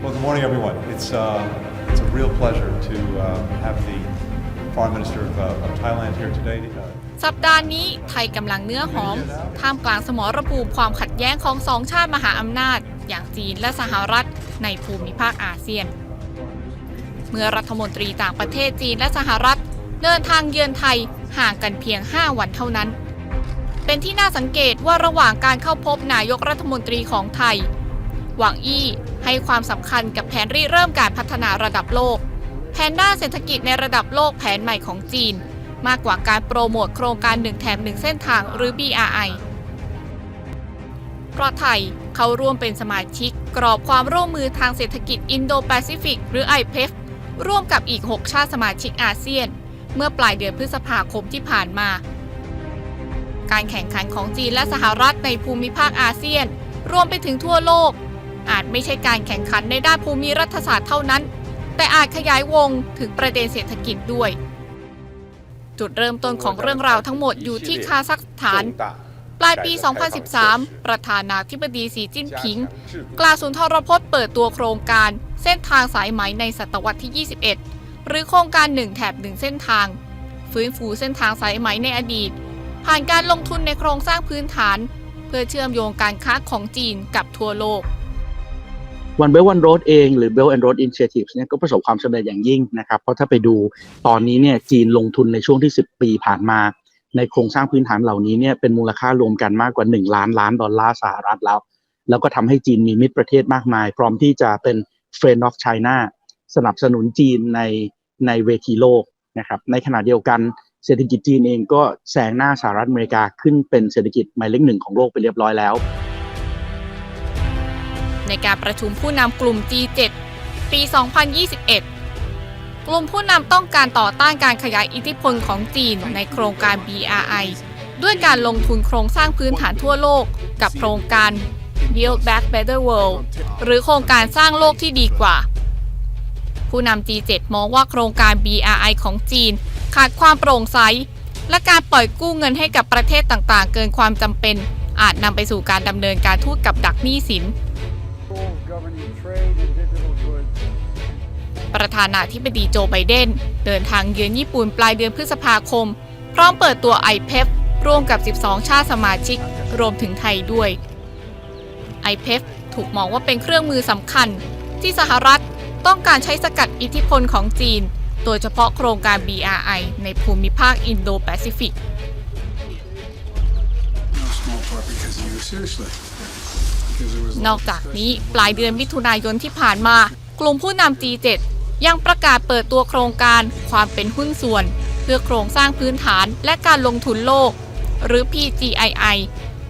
Well, good morning, everyone. It's, uh, it's a real pleasure to uh, have the Foreign Minister of, uh, of Thailand here today. Uh, สัปดาห์นี้ไทยกำลังเนื้อหอม ท่ามกลางสมรภูมิความขัดแย้งของสองชาติมหาอำนาจ อย่างจีนและสหรัฐในภูมิภาคอาเซียน เมื่อรัฐมนตรีต่างประเทศจีนและสหรัฐ เดินทางเยือนไทยห่างกันเพียง 5 วันเท่านั้น เป็นที่น่าสังเกตว่าระหว่างการเข้าพบนายกรัฐมนตรีของไทย หวังอี้ให้ความสำคัญกับแผนริเริ่มการพัฒนาระดับโลก แผนด้านเศรษฐกิจในระดับโลกแผนใหม่ของจีน มากกว่าการโปรโมทโครงการหนึ่งแถมหนึ่งเส้นทางหรือ BRI เพราะไทยเข้าร่วมเป็นสมาชิกกรอบความร่วมมือทางเศรษฐกิจอินโดแปซิฟิกหรือ IPEF ร่วมกับอีก 6 ชาติสมาชิกอาเซียน เมื่อปลายเดือนพฤษภาคมที่ผ่านมา การแข่งขันของจีนและสหรัฐในภูมิภาคอาเซียน รวมไปถึงทั่วโลก อาจไม่ใช่การแข่งขันในด้านภูมิรัฐศาสตร์เท่านั้น แต่อาจขยายวงถึงประเด็นเศรษฐกิจด้วย จุดเริ่มต้นของเรื่องราวทั้งหมดอยู่ที่คาซัคสถาน ปลายปี 2013 ประธานาธิบดีสีจิ้นผิง กล่าวสุนทรพจน์เปิดตัวโครงการเส้นทางสายไหมในศตวรรษที่ 21 หรือโครงการหนึ่งแถบหนึ่งเส้นทาง ฟื้นฟูเส้นทางสายไหมในอดีต ผ่านการลงทุนในโครงสร้างพื้นฐาน เพื่อเชื่อมโยงการค้าของจีนกับทั่วโลก One Belt One Road เองหรือ Belt and Road Initiatives เนี่ยก็ประสบความสำเร็จอย่างยิ่งนะครับเพราะถ้าไปดูตอนนี้เนี่ยจีนลงทุนในช่วงที่ 10 ปีผ่านมา ในโครงสร้างพื้นฐานเหล่านี้เนี่ยเป็นมูลค่ารวมกันมากกว่า 1 ล้านล้านดอลลาร์สหรัฐแล้ว แล้วก็ทำให้จีนมีมิตรประเทศมากมาย พร้อมที่จะเป็น Friend of China สนับสนุนจีนในในเวทีโลกนะครับในขณะเดียวกันเศรษฐกิจจีนเองก็แซงหน้าสหรัฐอเมริกาขึ้นเป็นเศรษฐกิจหมายเลขหนึ่งของโลกไปเรียบร้อยแล้ว ในการประชุมผู้นำกลุ่ม G7 ปี 2021 กลุ่มผู้นำต้องการต่อต้านการขยายอิทธิพลของจีนในโครงการ BRI ด้วยการลงทุนโครงสร้างพื้นฐานทั่วโลก กับโครงการ Build Back Better World หรือโครงการสร้างโลกที่ดีกว่า ผู้นำ G7 มองว่าโครงการ BRI ของจีน ขาดความโปร่งใส และการปล่อยกู้เงินให้กับประเทศต่างๆ เกินความจำเป็น อาจนำไปสู่การดำเนินการทูตกับดักหนี้สิน ประธานาธิบดีโจไบเดน เดินทางเยือนญี่ปุ่นปลายเดือนพฤษภาคม พร้อมเปิดตัว IPEF ร่วมกับ 12 ชาติสมาชิก รวมถึงไทยด้วย IPEF ถูกมองว่าเป็นเครื่องมือสำคัญ ที่สหรัฐต้องการใช้สกัดอิทธิพลของจีน โดยเฉพาะโครงการ BRI ในภูมิภาคอินโดแปซิฟิก นอกจากนี้ปลายเดือนมิถุนายนที่ผ่านมา กลุ่มผู้นำ G7 ยังประกาศเปิดตัวโครงการความเป็นหุ้นส่วน เพื่อโครงสร้างพื้นฐานและการลงทุนโลก หรือ PGII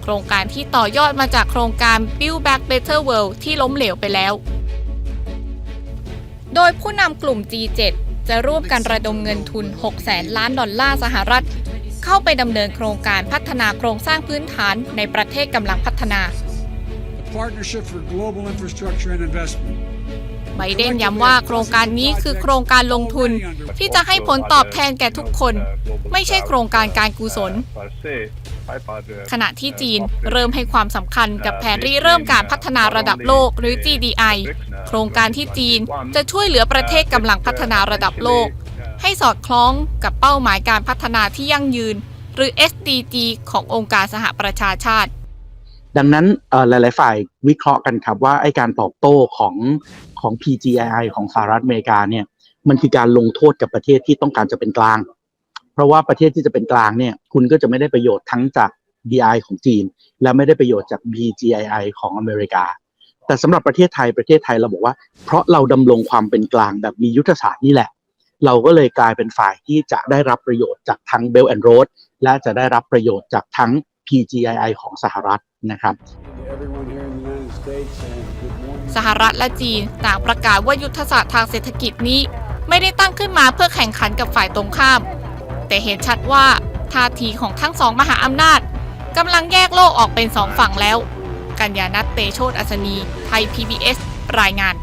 โครงการที่ต่อยอดมาจากโครงการ Build Back Better World ที่ล้มเหลวไปแล้ว โดยผู้นำกลุ่ม G7 จะร่วมกันระดมเงินทุน 6 แสนล้านดอลลาร์สหรัฐ เข้าไปดำเนินโครงการพัฒนาโครงสร้างพื้นฐานในประเทศกำลังพัฒนา partnership for global infrastructure and investment. ไบเดนย้ำว่าโครงการนี้คือโครงการลงทุนที่จะให้ผลตอบแทนแก่ทุกคน ไม่ใช่โครงการการกุศล ขณะที่จีนเริ่มให้ความสำคัญกับแผนริเริ่มการพัฒนาระดับโลกหรือ GDI โครงการที่จีนจะช่วยเหลือประเทศกำลังพัฒนาระดับโลก ให้สอดคล้องกับเป้าหมายการพัฒนาที่ยั่งยืน หรือ SDG ขององค์การสหประชาชาติ ดังนั้นหลาย ๆ ฝ่ายวิเคราะห์กันครับว่าไอการตอบโต้ของของ PGII ของสหรัฐอเมริกาเนี่ยมันคือการลงโทษกับประเทศที่ต้องการจะเป็นกลาง เพราะว่าประเทศที่จะเป็นกลางเนี่ยคุณก็จะไม่ได้ประโยชน์ทั้งจาก DI ของจีน และไม่ได้ประโยชน์จาก BGII ของอเมริกา แต่สำหรับประเทศไทยประเทศไทยเราบอกว่า เพราะเราดำรงความเป็นกลางแบบมียุทธศาสตร์นี่แหละ เราก็เลยกลายเป็นฝ่ายที่จะได้รับประโยชน์จากทั้ง Belt and Road และจะได้รับประโยชน์จากทั้ง PGII ของสหรัฐนะครับสหรัฐและจีนต่างประกาศว่ายุทธศาสตร์ทางเศรษฐกิจนี้ ไม่ได้ตั้งขึ้นมาเพื่อแข่งขันกับฝ่ายตรงข้าม แต่เห็นชัดว่าท่าทีของทั้งสองมหาอำนาจกำลังแยกโลกออกเป็นสองฝั่งแล้ว กัญญานัทเตโชตอัศนี ไทย PBS รายงาน